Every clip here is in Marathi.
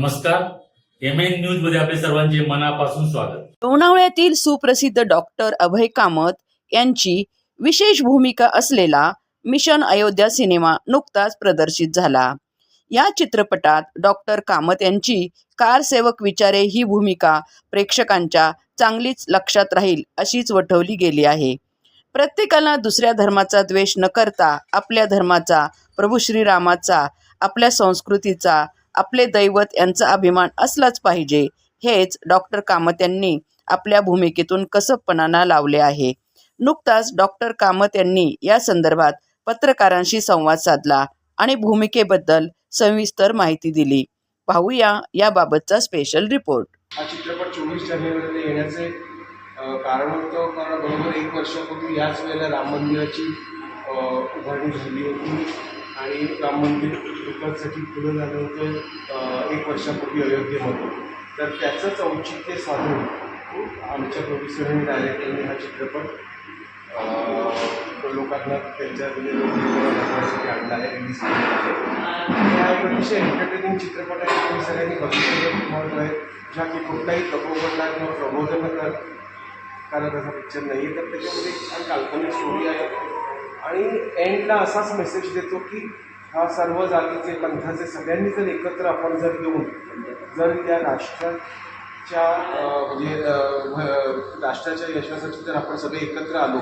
नमस्कार. एम एन न्यूजमध्ये आपले सर्वांचे मनापासून स्वागत. लोणावळ्यातील सुप्रसिद्ध डॉक्टर अभय कामत यांची विशेष भूमिका असलेला मिशन अयोध्या सिनेमा नुकताच प्रदर्शित झाला. या चित्रपटात डॉक्टर कामत यांची कारसेवक विचारे ही भूमिका प्रेक्षकांच्या चांगलीच लक्षात राहील अशीच वठवली गेली आहे. प्रत्येकाला दुसऱ्या धर्माचा द्वेष न करता आपल्या धर्माचा प्रभू श्रीरामाचा आपल्या संस्कृतीचा आपले दैवत यांचा अभिमान असलाच पाहिजे. हेच डॉक्टर कामत यांनी आपल्या भूमिकेतून कसबपणानं लावले आहे. नुकताच डॉक्टर कामत यांनी या संदर्भात पत्रकारांशी संवाद साधला आणि भूमिकेबद्दल सविस्तर माहिती दिली. पाहूया याबाबतचा स्पेशल रिपोर्ट हा चित्रपट चोवीस जानेवारीला येण्याचे कारण होतं कारण बरोबर एक वर्षापूर्वी याच वेळेला राम मंदिराची उभारणी झाली होती. आणि राम मंदिर लोकांसाठी खुलं झालं होतं एक वर्षापूर्वी अयोध्येमध्ये तर त्याचंच औचित्य साधून आमच्या प्रोड्युसर आणि डायरेक्टरने हा चित्रपट लोकांना त्यांच्या म्हणजे दाखवण्यासाठी आणला आहे रिलीज केलेला आहे. हा एक अतिशय एंटरटेनिंग चित्रपट आहे तुम्ही सगळ्यांनी बघितलेलं महत्त्व आहे ज्या की कुठलाही प्रबोधनला किंवा प्रबोधन कर कारण असा पिक्चर नाही आहे तर त्याच्यामध्ये एक छान काल्पनिक स्टोरी आहे. आणि एंडला असाच मेसेज देतो की हा सर्व जातीचे पंथाचे सगळ्यांनी जर एकत्र आपण जर येऊन जर या राष्ट्राच्या म्हणजे राष्ट्राच्या यशासाठी जर आपण सगळे एकत्र आलो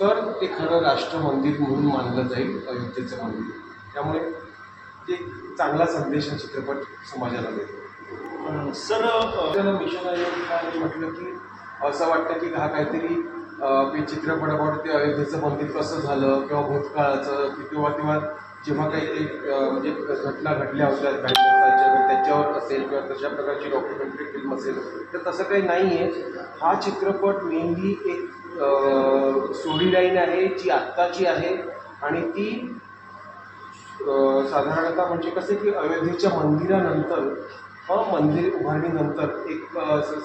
तर ते खरं राष्ट्र मंदिर म्हणून मानलं जाईल अयोध्येचं मंदिर. त्यामुळे ते एक चांगला संदेश हा चित्रपट समाजाला देतो. सर मिशन आयोगाने म्हटलं की असं वाटतं की हा काहीतरी मी ते चित्रपट अयोध्येचं मंदिर कसं झालं किंवा भूतकाळाचं किंवा किंवा जेव्हा काही ते म्हणजे घटना घडल्या होत्या त्याच्यावर असेल किंवा तशा प्रकारची डॉक्युमेंटरी फिल्म असेल तर तसं काही नाही आहे हा चित्रपट मेनली एक स्टोरी लाईन आहे जी आत्ताची आहे आणि ती साधारणतः म्हणजे कसं की अयोध्येच्या मंदिरानंतर मंदिर उभारणीनंतर एक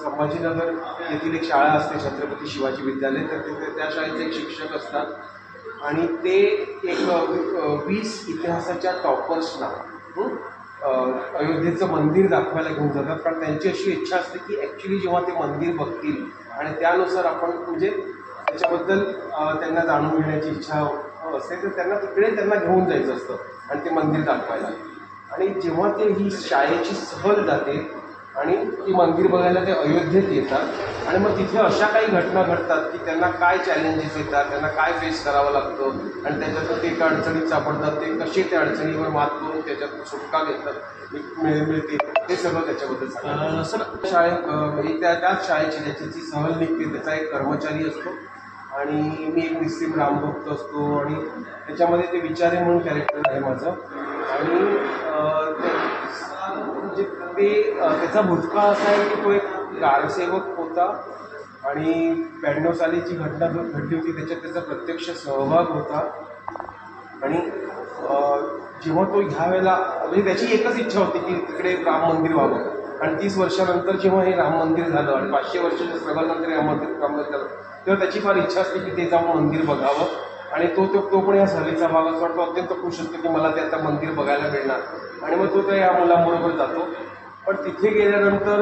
संभाजीनगर येथील एक शाळा असते छत्रपती शिवाजी विद्यालय. तर तिथे त्या शाळेचे एक शिक्षक असतात. आणि ते एक वीस इतिहासाच्या टॉपर्सना अयोध्येचं मंदिर दाखवायला घेऊन जातात. कारण त्यांची अशी इच्छा असते की ॲक्च्युली जेव्हा ते मंदिर बघतील आणि त्यानुसार आपण म्हणजे त्याच्याबद्दल त्यांना जाणून घेण्याची इच्छा असते तर त्यांना तिकडे त्यांना घेऊन जायचं असतं आणि ते मंदिर दाखवायला. आणि जेव्हा ते ही शाळेची सहल जाते आणि ती मंदिर बघायला ते अयोध्येत येतात आणि मग तिथे अशा काही घटना घडतात की त्यांना काय चॅलेंजेस येतात त्यांना काय फेस करावं लागतं आणि त्याच्यातून ते एका अडचणीत सापडतात ते कसे त्या अडचणीवर मात करून त्याच्यातून सुटका घेतात मिळ- मिळते हे सगळं त्याच्याबद्दल सांगितलं सर शाळेत म्हणजे त्या त्याच शाळेची ज्याची जी सहल निघते त्याचा एक कर्मचारी असतो आणि मी एक निस्सिम रामभक्त असतो आणि त्याच्यामध्ये ते विचारे म्हणून कॅरेक्टर आहे माझं. आणि म्हणजे ते त्याचा भूतकाळ असा आहे की तो एक कारसेवक होता आणि ब्याण्णव साली जी घटना घ- घडली होती त्याच्यात त्याचा प्रत्यक्ष सहभाग होता. आणि जेव्हा तो ह्या वेळेला म्हणजे त्याची एकच इच्छा होती की तिकडे राम मंदिर व्हावं. आणि तीस वर्षानंतर जेव्हा हे राम मंदिर झालं आणि पाचशे वर्षाच्या स्ट्रगलनंतर हे राम मंदिर राम मंदिर झालं तेव्हा त्याची फार इच्छा असते की ते जाऊन मंदिर बघावं. आणि तो तो तो पण या सहलीचा भाग असतो तो अत्यंत खुश असतो की मला ते आता मंदिर बघायला मिळणार. आणि मग तो त्या या मुलांबरोबर जातो. पण तिथे गेल्यानंतर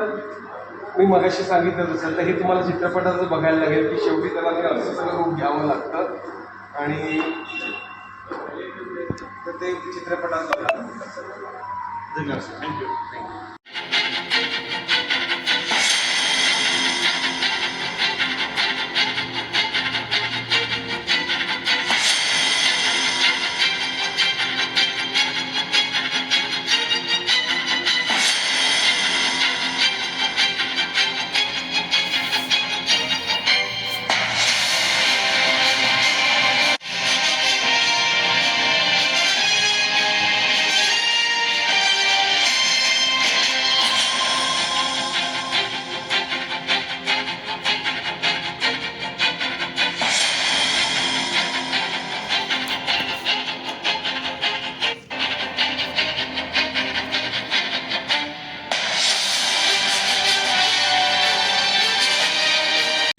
मी मगाशी सांगितलं असेल तर हे तुम्हाला चित्रपटाचं बघायला लागेल की शेवटी त्याला ते असं सगळं रूप घ्यावं लागतं. आणि तर ते चित्रपटात बघायला धन्यवाद सर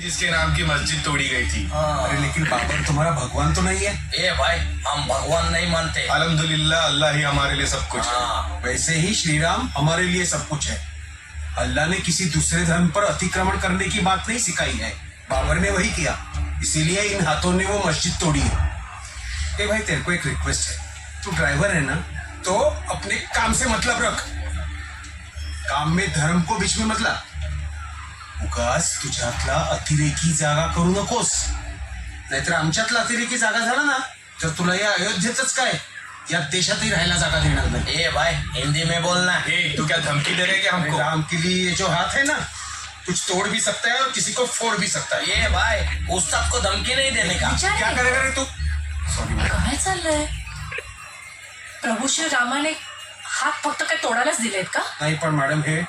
थँक्यू राम की मस्जिद तोड़ी गई थी? अरे लेकिन बाबर तुम्हारा भगवान तो नहीं है। ए भाई हम भगवान नहीं मानते। अल्हम्दुलिल्लाह अल्लाह ही हमारे लिए सब कुछ है। हाँ। वैसे ही श्री राम हमारे लिए सब कुछ है। अल्लाह ने किसी दूसरे धर्म पर अतिक्रमण करने की बात नहीं सिखाई है। बाबर ने वही किया। इसीलिए इन हाथों ने वो मस्जिद तोड़ी है। ए भाई तेरे को एक रिक्वेस्ट है। तू ड्राइवर है ना तो अपने काम से मतलब रख। काम में धर्म को बीच में मत ला उगाच तुझ्यातला अतिरेकी जागा करू नकोस. नाहीतर आमच्यातला अतिरेकी जागा झाला ना तर तुला या अयोध्येतच काय? या देशातही राहायला जागा देणार नाही. ए भाई हिंदी में बोलना ए तू क्या धमकी दे रहे हैं हमको? राम के लिए ये जो हाथ है ना कुछ तोड़ भी सकता है और किसी को फोड़ भी सकता है। ए भाई उस सबको धमकी नहीं देने का। क्या करेगा रे तू? सॉरी काय चाललंय? प्रभू श्री रामाने हात फक्त काय तोडायलाच दिलेत का? नाही पण मॅडम हे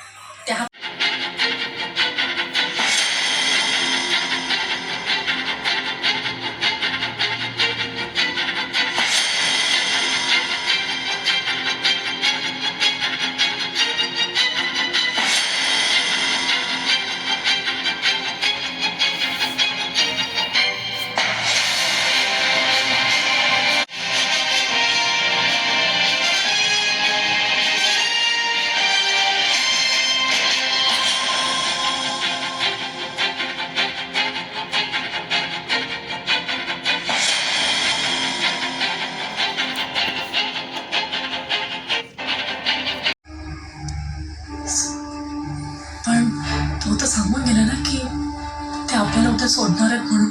आपल्याला उद्या सोडणार आहेत म्हणून.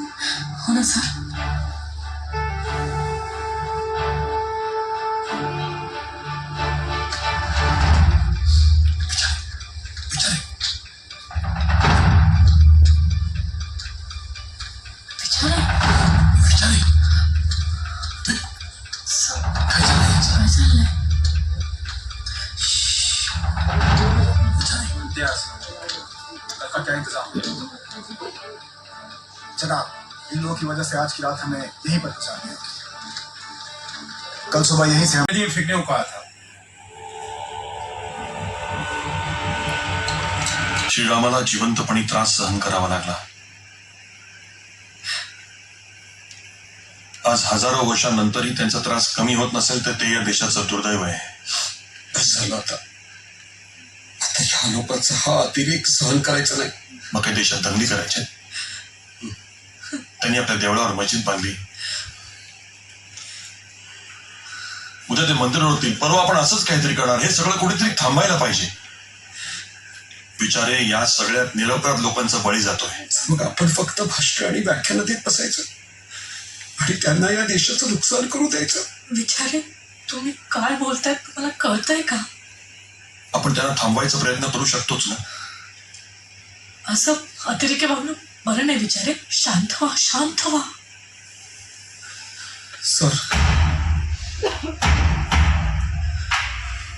हो ना सर? लोगों की वजह से आज की रात हमें यहीं पर है। कल सुबह यहीं से हम ये फिरने को कहा था। श्रीरामाला जिवंतपणी त्रास सहन करावा लागला। आज हजारो वर्षांनंतरही त्यांचा त्रास कमी होत नसेल तर ते या देशाचं दुर्दैव आहे. झालं आता आता ह्या लोकांचा हा अतिरेक सहन करायचा नाही. मग काही देशात दंगली करायच्या त्यांनी आपल्या देवळावर मस्जिद बांधली. उद्या ते मंदिर होतील. परवा आपण असंच काहीतरी करणार. हे सगळं कुठेतरी थांबायला पाहिजे. बिचारे या सगळ्यात निरपराध लोकांचा बळी जातोय. मग आपण फक्त भाष्य आणि व्याख्यानं देत बसायचं? आणि त्यांना या देशाचं नुकसान करू द्यायचं? विचारे तुम्ही काय बोलताय? मला कळतंय का? आपण त्यांना थांबवायचा प्रयत्न करू शकतोच ना. असं अतिरेकी वागणं बरं नाही विचारे. शांत व्हा शांत व्हा. सर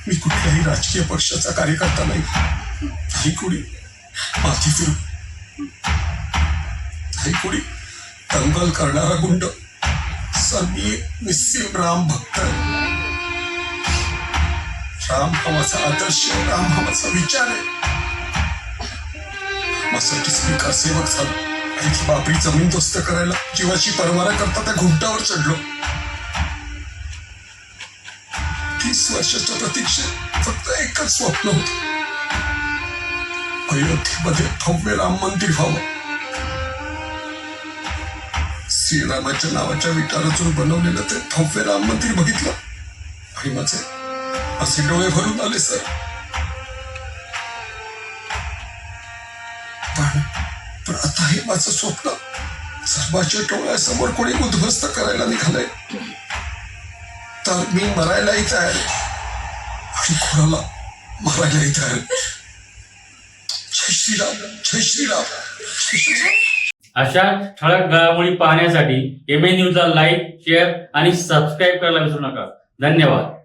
मी कुठल्याही राजकीय पक्षाचा कार्यकर्ता नाही. नाही कुणी. माथी फिरू. नाही कुणी. दंगल करणारा गुंड. सर मी निस्सीम राम भक्त आहे. राम हा माझा आदर्श राम हा माझा विचार आहे. माझ्यासाठी स्वीकार सेवक झालो आणि बापरी जमीन दोस्त करायला जीवाची परवाना करता त्या घुमटावर चढलो. तीस वर्षाच्या प्रतीक्षेत फक्त एकच स्वप्न होत. अयोध्येमध्ये भव्य राम मंदिर व्हावं. श्रीरामाच्या नावाच्या विटारातून बनवलेलं ते भव्य राम मंदिर बघितलं. आणि माझे असे डोळे भरून आले सर. पण पण आता हे माझं स्वप्न सर्वाच्या डोळ्यासमोर कोणी उद्ध्वस्त करायला निघालंय. तर मी मरायलाही तयार आणि कोणाला मरायलाही तयार जय श्रीराम जय श्रीराम जय श्रीराम. अशा ठळक घडामोडी पाहण्यासाठी एम ए न्यूजला लाईक शेअर आणि सबस्क्राईब करायला विसरू नका. धन्यवाद.